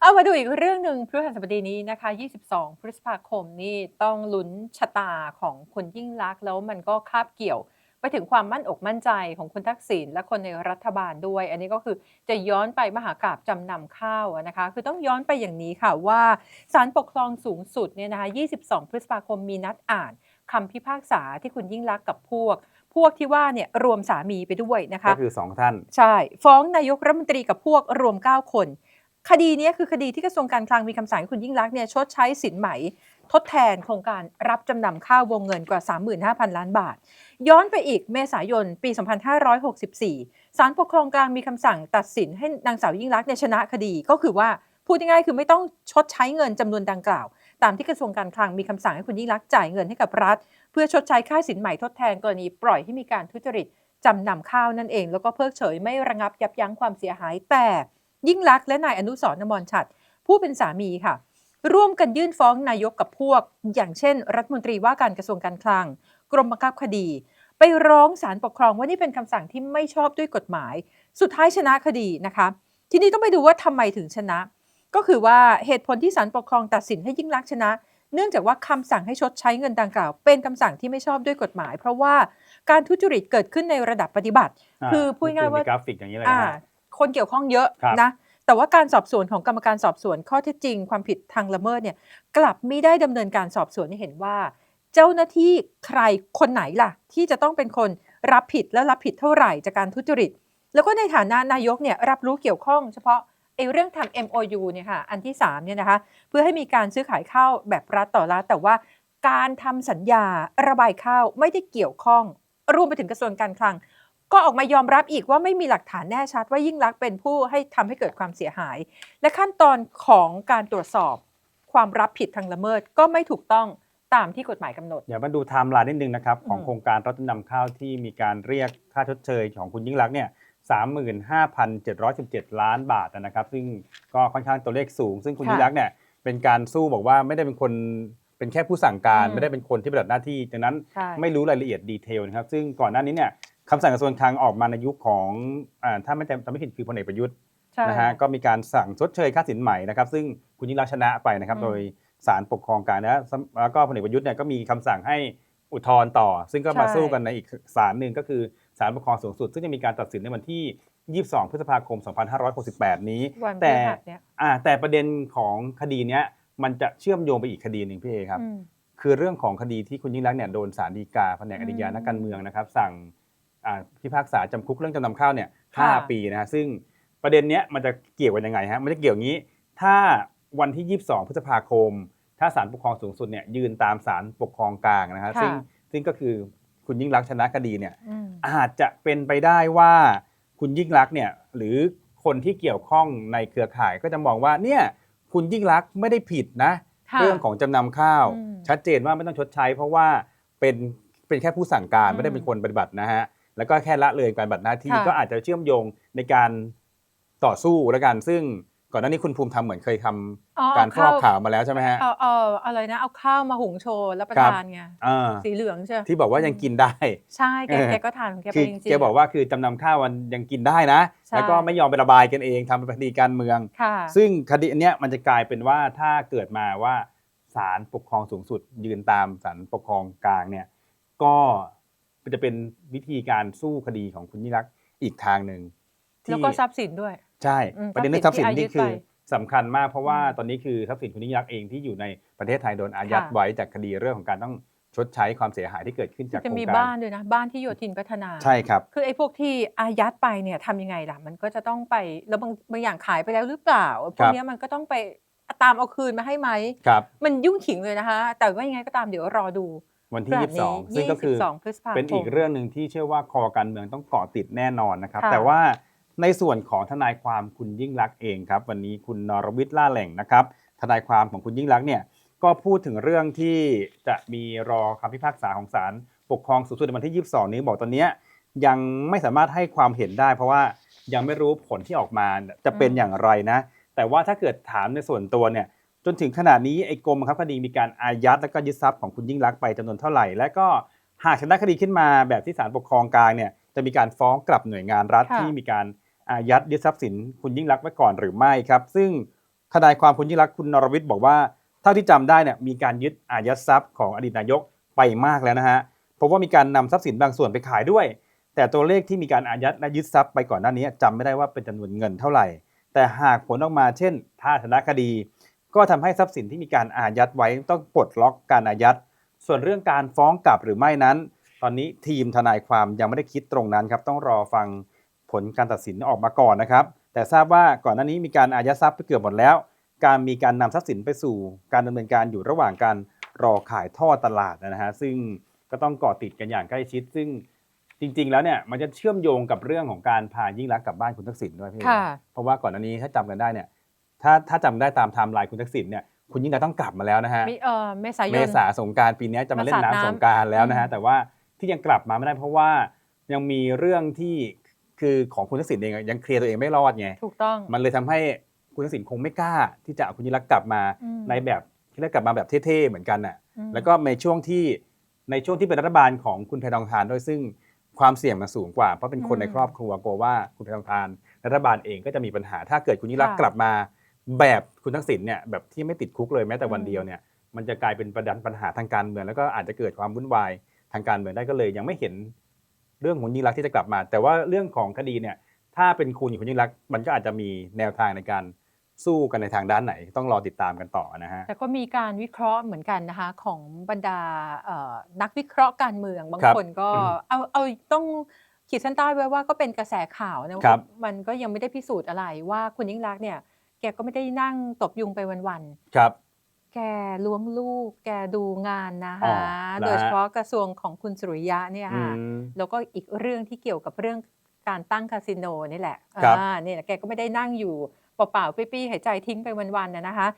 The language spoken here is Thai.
เอามาดูอีกเรื่องหนึ่งพฤหัสบดีนี้นะคะ 22 พฤษภาคมนี่ต้องลุ้นชะตาของคุณยิ่งลักษณ์แล้วมันก็คาบเกี่ยว ไปถึงความมั่นอกมั่นใจของคุณทักษิณและคนในรัฐบาลด้วย อันนี้ก็คือจะย้อนไปมหากราบจำนำข้าวอะนะคะ คือต้องย้อนไปอย่างนี้ค่ะว่าศาลปกครองสูงสุดเนี่ยนะคะ 22 พฤษภาคมมีนัดอ่านคำพิพากษาที่คุณยิ่งลักษณ์กับพวกพวกที่ว่าเนี่ยรวมสามีไปด้วยนะคะก็คือสองท่าน ใช่ ฟ้องนายกรัฐมนตรีกับพวกรวม 9 คน คดีนี้คือคดีที่กระทรวงการคลังมีคำสั่งให้คุณยิ่งรักษณ์เนี่ยชดใช้สินไหม ทดแทนโครงการรับจำนำข้าววงเงินกว่า 35,000 ล้านบาท ย้อนไปอีกเมษายนปี 2564 ศาลปกครองกลางมีคำสั่งตัดสินให้นางสาวยิ่งรักษณ์เนี่ยชนะคดีก็คือว่าพูดง่ายๆคือไม่ต้องชดใช้เงินจำนวนดังกล่าว ตามที่กระทรวงการคลังมีคำสั่งให้คุณยิ่งรักษณ์จ่ายเงินให้กับรัฐ เพื่อชดใช้ค่าสินไหม่ทดแทนกรณีปล่อยให้มีการทุจริตจำนำข้าวนั่นเอง แล้วก็เพิกเฉยไม่ระงับยับยั้งความเสียหายแต่ ยิ่งลักษณ์และนายอนุสรณ์อมรฉัตรผู้เป็นสามีค่ะ ร่วมกันยื่นฟ้องนายกกับพวก อย่างเช่น รัฐมนตรีว่าการกระทรวงการคลัง กรมบังคับคดี ไปร้องศาลปกครองว่านี่เป็นคำสั่งที่ไม่ชอบด้วยกฎหมาย สุดท้ายชนะคดีนะคะ ทีนี้ต้องไปดูว่าทำไมถึงชนะ ก็คือว่าเหตุผลที่ศาลปกครองตัดสินให้ยิ่งลักษณ์ชนะเนื่องจากว่าคำสั่งให้ชดใช้เงินดังกล่าว เป็นคำสั่งที่ไม่ชอบด้วยกฎหมาย เพราะว่าการทุจริตเกิดขึ้นในระดับปฏิบัติ คือพูดง่ายๆว่ามีกราฟิกอย่างนี้เลยอ่านะฮะ คนเกี่ยวข้องเยอะครับ นะ แต่ว่าการสอบสวนของกรรมการสอบสวนข้อเท็จจริง ความผิดทางละเมิดเนี่ยกลับไม่ได้ดำเนินการสอบสวนให้เห็นว่า เจ้าหน้าที่ใครคนไหนล่ะ ที่จะต้องเป็นคนรับผิดและรับผิดเท่าไหร่จากการทุจริต แล้วก็ในฐานะนายกเนี่ยรับรู้เกี่ยวข้องเฉพาะไอ้เรื่องทำ MOU เนี่ยค่ะอันที่3เนี่ยนะคะเพื่อให้มีการซื้อขายข้าวแบบรัฐต่อรัฐแต่ว่าการทำสัญญาระบายข้าวไม่ได้เกี่ยวข้อง รวมไปถึงกระทรวงการคลัง ก็ออกมายอมรับอีกว่าไม่มีหลักฐานแน่ชัดว่ายิ่งลักษณ์เป็นผู้ให้ทำให้เกิดความเสียหาย และขั้นตอนของการตรวจสอบ ความรับผิดทางละเมิดก็ไม่ถูกต้องตามที่กฎหมายกำหนด เดี๋ยวมาดูไทม์ไลน์นิดนึงนะครับของอืม โครงการรับจำนำข้าวที่มีการเรียกค่าชดเชยของคุณยิ่งรักษณ์เนี่ย35,717 ล้านบาทนะครับ ซึ่งก็ค่อนข้างตัวเลขสูง ซึ่งคุณค่ะยิ่งรักษณ์เนี่ยเป็นการสู้บอกว่าไม่ได้เป็นคนเป็นแค่ผู้สั่งการ อืม ไม่ได้เป็นคนที่ปฏิบัติหน้าที่ดังนั้น ใช่ ไม่รู้รายละเอียดดีเทลนะครับซึ่งก่อนหน้านี้เนี่ย คำสั่งกระทรวงคลังออกมาในยุคของอ่าถ้าไม่จำไม่ผิดคือพลเอกประยุทธ์ใช่นะฮะก็มีการสั่งชดเชยค่าสินใหม่นะครับ ซึ่งคุณยิ่งรักษณ์ชนะไปนะครับอืมโดยศาลปกครองกลางนะแล้วก็พลเอกประยุทธ์เนี่ยก็มีคำสั่งให้อุทธรณ์ต่อ ซึ่งก็มาสู้กันในอีกศาลหนึ่งก็คือศาลปกครองสูงสุด ซึ่งจะมีการตัดสินในวันที่ 22 พฤษภาคม 2568 นี้วันพฤแต่หัสเนี่ยอ่าแต่ประเด็นของคดีเนี้ยมันจะเชื่อมโยงไปอีกคดีหนึ่งพี่เอครับอืมคือเรื่องของคดีที่คุณยิ่งรักษณ์เนี่ยโดนศาลฎีกาแผนกอดียาอืมนักการเมืองนะครับ สั่งอ่า พิพากษาจำคุกเรื่องจำนำข้าวเนี่ยค่ะห้าปีนะฮะซึ่งประเด็นเนี้ยมันจะเกี่ยวกันยังไงฮะมันจะเกี่ยวงี้ ถ้าวันที่ 22 พฤษภาคม ถ้าศาลปกครองสูงสุดเนี่ยยืนตามศาลปกครองกลางนะฮะค่ะ ซึ่งซึ่งก็คือคุณยิ่งรักษณ์ชนะคดีเนี่ย อืม อาจจะเป็นไปได้ว่าคุณยิ่งรักษณ์เนี่ยหรือคนที่เกี่ยวข้องในเครือข่ายก็จะมองว่าเนี่ยคุณยิ่งรักษณ์ไม่ได้ผิดนะ ค่ะเรื่องของจำนำข้าว อืมชัดเจนว่าไม่ต้องชดใช้ เพราะว่าเป็นเป็นแค่ผู้สั่งการอืม ไม่ได้เป็นคนปฏิบัตินะฮะ แล้วก็แค่ละเลยการปฏิบัติหน้าที่ค่ะก็อาจจะเชื่อมโยงในการต่อสู้แล้วกันซึ่งก่อนหน้านี้คุณภูมิธรรมเหมือนเคยทำอ๋อการฟเออกข้าวข่าวมาแล้วใช่ไหมฮะเอาเอาอะไรนะเอาข้าวมาหุงโชว์แล้วประครับทานไงอ่าสีเหลืองใช่ไหมที่บอกว่ายังกินได้ ใช่แกเออแกก็ทานของแกไปคือจริงๆแกบอกว่าคือจำนำข้าวมันยังกินได้นะใช่แล้วก็ไม่ยอมไประบายกันเองทำเป็นคดีการเมืองค่ะซึ่งคดีอันเนี้ยมันจะกลายเป็นว่าถ้าเกิดมาว่าศาลปกครองสูงสุดยืนตามศาลปกครองกลางเนี่ยก็ จะเป็นวิธีการสู้คดีของคุณยิ่งรักษณ์อีกทางหนึ่งที่แล้วก็ทรัพย์สินด้วย ใช่ อืมประเด็นเรื่องทรัพย์สินทรัพย์สินที่นี่คืออายัดไปสำคัญมากเพราะว่าอืมตอนนี้คือทรัพย์สินคุณยิ่งรักษณ์เองที่อยู่ในประเทศไทยโดนอายัดค่ะ ไว้จากคดีเรื่องของการต้องชดใช้ความเสียหายที่เกิดขึ้นจากจะโครงมีการบ้านด้วยนะ บ้านที่โยธินพัฒนา ใช่ครับ คือไอ้พวกที่อายัดไปเนี่ยทำยังไงล่ะ มันก็จะต้องไปแล้วบางบางอย่างขายไปแล้วหรือเปล่าพวกเนี้ยมันก็ต้องไปตามเอาคืนมาให้ไหม ครับ มันยุ่งขิงเลยนะคะ แต่ว่ายังไงก็ตามเดี๋ยวรอดู วันที่ แบบนี้22 ซึ่งก็คือ22พฤษภาคม เป็นอีกเรื่องหนึ่งที่เชื่อว่าคอการเมืองต้องเกาะติดแน่นอนนะครับ ค่ะ แต่ว่าในส่วนของทนายความคุณยิ่งรักษณ์เองครับ วันนี้คุณนรวิทย์ล่าแหล่งนะครับ ทนายความของคุณยิ่งรักษณ์เนี่ยก็พูดถึงเรื่องที่จะมีรอคำพิพากษาของศาลปกครองสูงสุดในวันที่ 22 นี้บอกตอนเนี้ยยังไม่สามารถให้ความเห็นได้ เพราะว่ายังไม่รู้ผลที่ออกมาจะเป็นอืมอย่างไรนะ แต่ว่าถ้าเกิดถามในส่วนตัวเนี่ย จนถึงขนาดนี้ไอ้กรมบังคับคดีมีการอายัดและก็ยึดทรัพย์ของคุณยิ่งรักษณ์ไปจำนวนเท่าไหร่ และก็หากชนะคดีขึ้นมาแบบที่ศาลปกครองกลางเนี่ยจะมีการฟ้องกลับหน่วยงานรัฐค่ะ ที่มีการอายัดยึดทรัพย์สินคุณยิ่งรักษณ์ไว้ก่อนหรือไม่ครับ ซึ่งทนายความคุณยิ่งรักษณ์คุณนรวิทย์บอกว่าเท่าที่จำได้เนี่ยมีการยึดอายัดทรัพย์ของอดีตนายกไปมากแล้วนะฮะเพราะว่ามีการนำทรัพย์สินบางส่วนไปขายด้วย แต่ตัวเลขที่มีการอายัดและยึดทรัพย์ไปก่อนหน้านี้จำไม่ได้ว่าเป็นจำนวนเงินเท่าไหร่ แต่หากผลออกมาเช่น ถ้าชนะคดี ก็ทำให้ทรัพย์สินที่มีการอายัดไว้ต้องปลดล็อกการอายัด ส่วนเรื่องการฟ้องกลับหรือไม่นั้น ตอนนี้ทีมทนายความยังไม่ได้คิดตรงนั้นครับต้องรอฟังผลการตัดสินออกมาก่อนนะครับ แต่ทราบว่าก่อนหน้านี้มีการอายัดทรัพย์ไปเกือบหมดแล้ว การมีการนำทรัพย์สินไปสู่ การดำเนินการอยู่ระหว่างการรอขายท่อตลาดนะฮะซึ่งก็ต้องเกาะติดกันอย่างใกล้ชิด ซึ่งจริง ๆ แล้วเนี่ยมันจะเชื่อมโยงกับเรื่องของการพายิ่งรักษณ์กลับบ้านคุณทักษิณด้วยพี่ค่ะเพราะว่าก่อนหน้านี้ถ้าจำกันได้เนี่ย ถ้าถ้าจำได้ตามไทม์ไลน์คุณทักษิณเนี่ยคุณยิ่งรักษณ์ต้องกลับมาแล้วนะฮะมีเอ่อเมษายนเมษาสงกรารปีนี้จะมาเล่นมาสาดน้ำน้ำสงกรารแล้วนะฮะอืมแต่ว่าที่ยังกลับมาไม่ได้เพราะว่ายังมีเรื่องที่คือของคุณทักษิณเองอะยังเคลียร์ตัวเองไม่รอดไงถูกต้องมันเลยทำให้คุณทักษิณคงไม่กล้า ที่จะเอาคุณยิ่งรักษณ์กลับมาอืมในแบบที่เรียกกลับมาแบบเท่ๆเหมือนกันน่ะอืมแล้วก็ในช่วงที่ในช่วงที่เป็นรัฐบาลของคุณแพทองทานด้วยซึ่งความเสี่ยงมันสูงกว่าเพราะเป็นคนในครอบครัวกลัวว่าคุณแพทองทานรัฐบาลเองก็จะมีปัญหาถ้าเกิดคุณยิ่งรักษณ์ค่ะกลับมา แบบคุณทักษิณเนี่ยแบบที่ไม่ติดคุกเลยแม้แต่วันเดียวเนี่ยมันจะกลายเป็นประเด็นปัญหาทางการเมืองแล้วก็อาจจะเกิดความวุ่นวายทางการเมืองได้ก็เลย ยังไม่เห็นเรื่องของคุณยิ่งรักษณ์ที่จะกลับมา แต่ว่าเรื่องของคดีเนี่ยถ้าเป็นคุณอย่างคุณยิ่งรักษณ์มันก็อาจจะมีแนวทางในการสู้กันในทางด้านไหน ต้องรอติดตามกันต่อนะฮะแต่ก็มีการวิเคราะห์เหมือนกันนะคะของบรรดาเอ่อนักวิเคราะห์การเมืองบางครับคนก็อืมเอาเอาต้องขีดเส้นใต้ไว้ว่าก็เป็นกระแสข่าวนะครับมันก็ยังไม่ได้พิสูจน์อะไรว่าคุณยิ่งรักษณ์เนี่ย แกก็ไม่ได้นั่งตบยุงไปวันครับ ๆ แกล้วงลูก แกดูงานนะอ๋อคะเหรอฮะ โดยเฉพาะกระทรวงของคุณสุริยะเนี่ยอืค่ะ ม แล้วก็อีกเรื่องที่เกี่ยวกับเรื่องการตั้งคาสิโนนี่แหละครับ อ่านี่แหละแกก็ไม่ได้นั่งอยู่เปล่าๆ ปี้ๆ หายใจทิ้งไปวันๆนะนะคะ